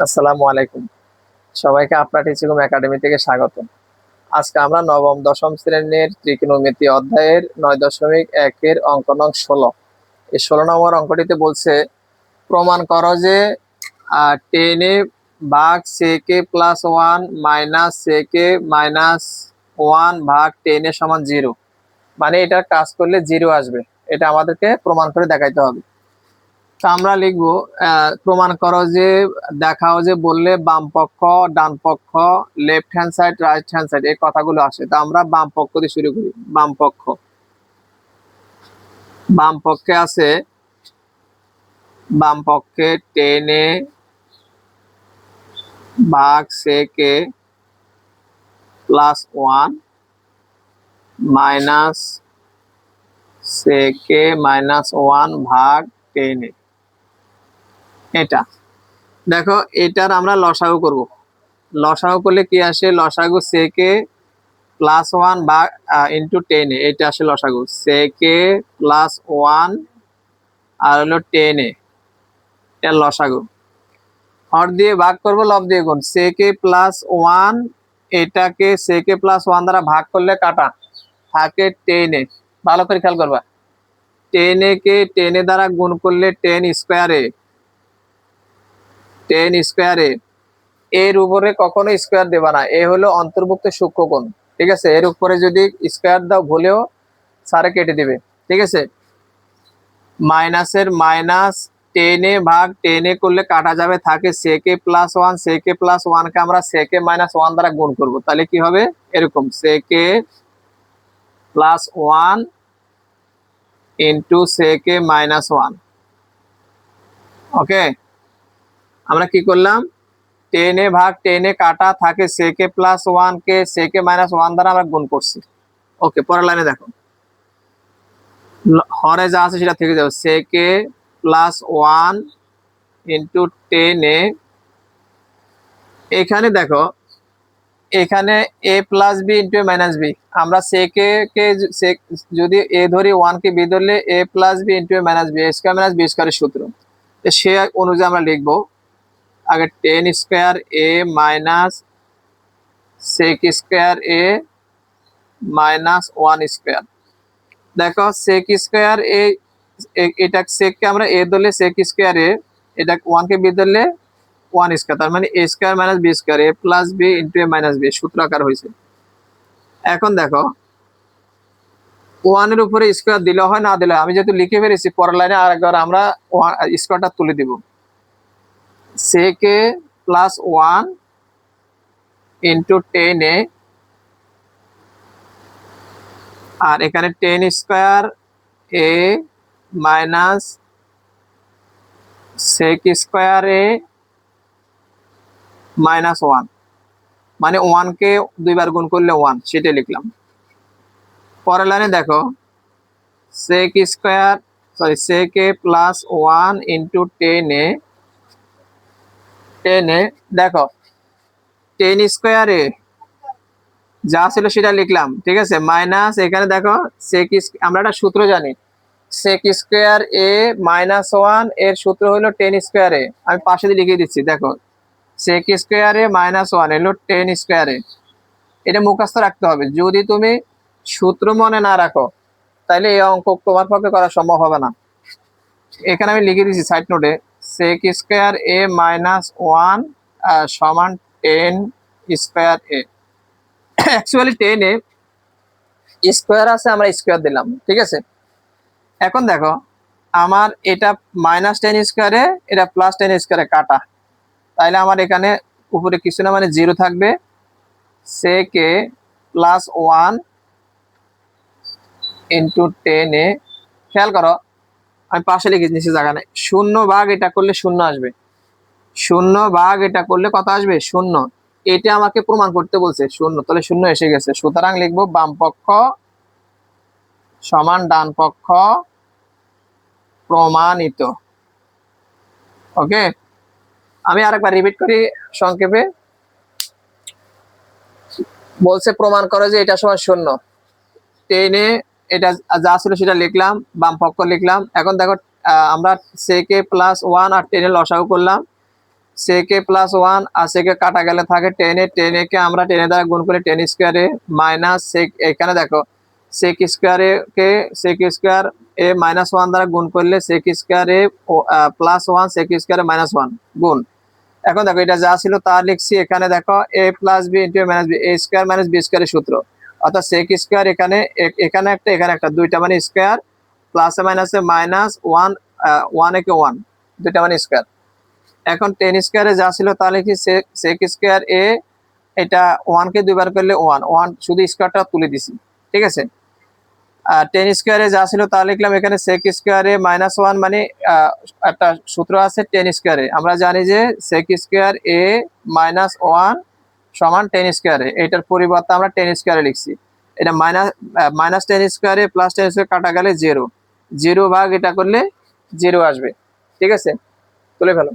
আসসালামু আলাইকুম। সবাইকে আপনার টিচিকম একাডেমি থেকে স্বাগত আজকে আমরা নবম, দশম শ্রেণির ত্রিকোণমিতি অধ্যায়ের নয় দশমিক একের অঙ্ক নং ষোলো। এই ষোলো নম্বর অঙ্কটিতে বলছে, প্রমাণ করো যে টেনে ভাগ sec A plus one minus sec A minus one ভাগ টেনে সমান জিরো মানে এটা কাজ করলে জিরো আসবে। এটা আমাদেরকে প্রমাণ করে দেখাইতে হবে। আমরা লিখব প্রমাণ করো যে, দেখাও যে বললে বাম পক্ষ, ডান পক্ষ left hand side right hand side এই কথাগুলো আসে। তা আমরা বাম পক্ষ দিয়ে শুরু করি, বাম পক্ষ। বাম পক্ষে আছে, বাম পক্ষে টেনে, ভাগ, sec A plus one minus sec A minus one ভাগ, টেনে। এটা। দেখো, এটার আমরা লসাগু করব। লসাগু করলে কি আসে? লসাগু সেকে প্লাস ওয়ান বা ইন্টু টেনে এটা আসে লসাগু। সেকে প্লাস ওয়ান আর হলো টেনে এটা লসাগু। হর দিয়ে ভাগ করব, লব দিয়ে গুণ। সেকে প্লাস ওয়ান এটাকে সেকে প্লাস ওয়ান দ্বারা ভাগ করলে কাটা। থাকে টেনে ভালো করে খেয়াল করবা। টেনে কে টেনে দ্বারা গুণ করলে টেন স্কোয়ারে টেন স্কোয়ারে এর উপরে কখনো স্কোয়ার দেবা না। এ হলো অন্তর্ভুক্ত সূক্ষ্মকোণ ঠিক আছে? এর উপরে যদি স্কোয়ার দাও, ভুলেও সারে কেটে দিবে। ঠিক আছে? মাইনাসের মাইনাস টেনে ভাগ টেনে করলে কাটা যাবে থাকে সেকে প্লাস ওয়ান সেকে প্লাস ওয়ানকে আমরা সেকে মাইনাস ওয়ান দ্বারা গুণ করব। তাহলে কি হবে? এরকম sec A plus one into sec A minus one ওকে আমরা কি করলাম? টেনে ভাগ টেনে কাটা থাকে সেকে প্লাস ওয়ান কে সেকে মাইনাস ওয়ান দ্বারা আমরা গুণ করছি। ওকে পরের লাইনে দেখো। হরে যা আছে সেটা থেকে যাবে। Sec A plus one into tan A এখানে দেখো, এখানে A plus B into A minus B আমরা সেকে কে sec- যদি এ ধরি ওয়ান কে বি ধরলে A plus B into A minus B square minus B স্কোয়ারের সূত্র। সে অনুযায়ী আমরা লিখব আগে tan square A minus sec square A minus one square দেখো সেক স্কোয়ার এ, এটা সেককে আমরা এ ধরলে সেক স্কোয়ার এ এটা ওয়ানকে বি ধরলে ওয়ান স্কোয়ার তার মানে A square minus B square A plus B into A minus B সূত্র আকার হয়েছে। এখন দেখো ওয়ানের উপরে স্কোয়ার দিলে হয় না দিলে। আমি যেহেতু লিখে ফেলেছি, পরের লাইনে আরেকবার আমরা স্কোয়ারটা তুলে দিব। Sec A plus one into tan A আর এখানে tan square A minus sec square A minus one মানে ওয়ানকে দুইবার গুণ করলে ওয়ান সেটাই লিখলাম। পরের লাইনে দেখো sec square sorry sec A plus one into tan A টেনে, দেখো, টেন স্কোয়ারে যা ছিল সেটা লিখলাম, ঠিক আছে? মাইনাস এখানে দেখো সেক আমরা একটা সূত্র জানি। সেক স্কোয়ার এ মাইনাস ওয়ানের সূত্র হলো টেন স্কোয়ারে আমি পাশে দিয়ে লিখে দিচ্ছি, দেখো। সেক স্কোয়ারে মাইনাস ওয়ান এলো টেন স্কোয়ারে এটা মুখস্থ রাখতে হবে। যদি তুমি সূত্র মনে না রাখো, তাহলে এই অঙ্ক তোমার পক্ষে করা সম্ভব হবে না। এখানে আমি লিখে দিচ্ছি সাইড নোটে sec square A minus one সমান tan square A actually tan A square আছে, আমরা স্কোয়ার দিলাম, ঠিক আছে? এখন দেখো, আমার এটা মাইনাস টেন স্কোয়ারে এটা প্লাস টেন স্কোয়ারে কাটা। তাইলে আমার এখানে উপরে কিছু না মানে জিরো থাকবে। Sec A plus one into tan A খেয়াল করো আমি পাশে লিখে নিচ্ছি জায়গা নেই। শূন্য ভাগ এটা করলে শূন্য আসবে। শূন্য ভাগ এটা করলে কত আসবে? শূন্য। এটা আমাকে প্রমাণ করতে বলছে, শূন্য। তাহলে শূন্য এসে গেছে। সুতরাং লিখব বাম পক্ষ সমান ডান পক্ষ প্রমাণিত। ওকে আমি আরেকবার রিপিট করি সংক্ষেপে। বলছে প্রমাণ করে যে এটা সমান শূন্য। টেনে এটা যা ছিল সেটা লিখলাম, বাম পক্ষ লিখলাম। এখন দেখো আমরা সেকে প্লাস ওয়ান আর টেনে লসাগু করলাম। সেকে প্লাস ওয়ান আর সেকে কাটা গেলে থাকে টেনে টেনে কে আমরা টেনে দ্বারা গুণ করে টেন স্কোয়ারে মাইনাস সেক এখানে দেখো সেক স্কোয়ারে কে sec square A minus one দ্বারা গুণ করলে সেক স্কোয়ারে প্লাস ওয়ান সেক স্কোয়ারে মাইনাস ওয়ান গুণ। এখন দেখো, এটা যা ছিল তা লিখছি। এখানে দেখো A plus B into minus B A square minus B স্কোয়ারের সূত্র। অর্থাৎ সেক স্কোয়ার এখানে এখানে একটা এখানে একটা, দুইটা মানে স্কোয়ার প্লাসে মাইনাসে মাইনাস ওয়ান ওয়ান একে ওয়ান দুইটা মানে স্কোয়ার এখন টেন স্কোয়ারে যা ছিল তা লিখি সেক স্কোয়ার এ এটা ওয়ানকে দুইবার করলে ওয়ান ওয়ান শুধু স্কোয়ারটা তুলে দিছি, ঠিক আছে? আর টেন স্কোয়ারে যা ছিল তা লিখলাম এখানে সেক স্কোয়ারে মাইনাস ওয়ান মানে একটা সূত্র আছে টেন স্কোয়ারে আমরা জানি যে sec square A minus one সমান টেন স্কোয়ারে এটার পরিবর্তে আমরা টেন স্কোয়ারে লিখছি। এটা মাইনাস মাইনাস টেন স্কোয়ারে প্লাস টেন স্কোয়ার কাটা গেলে জিরো জিরো ভাগ এটা করলে জিরো আসবে। ঠিক আছে? তুলে ফেলো।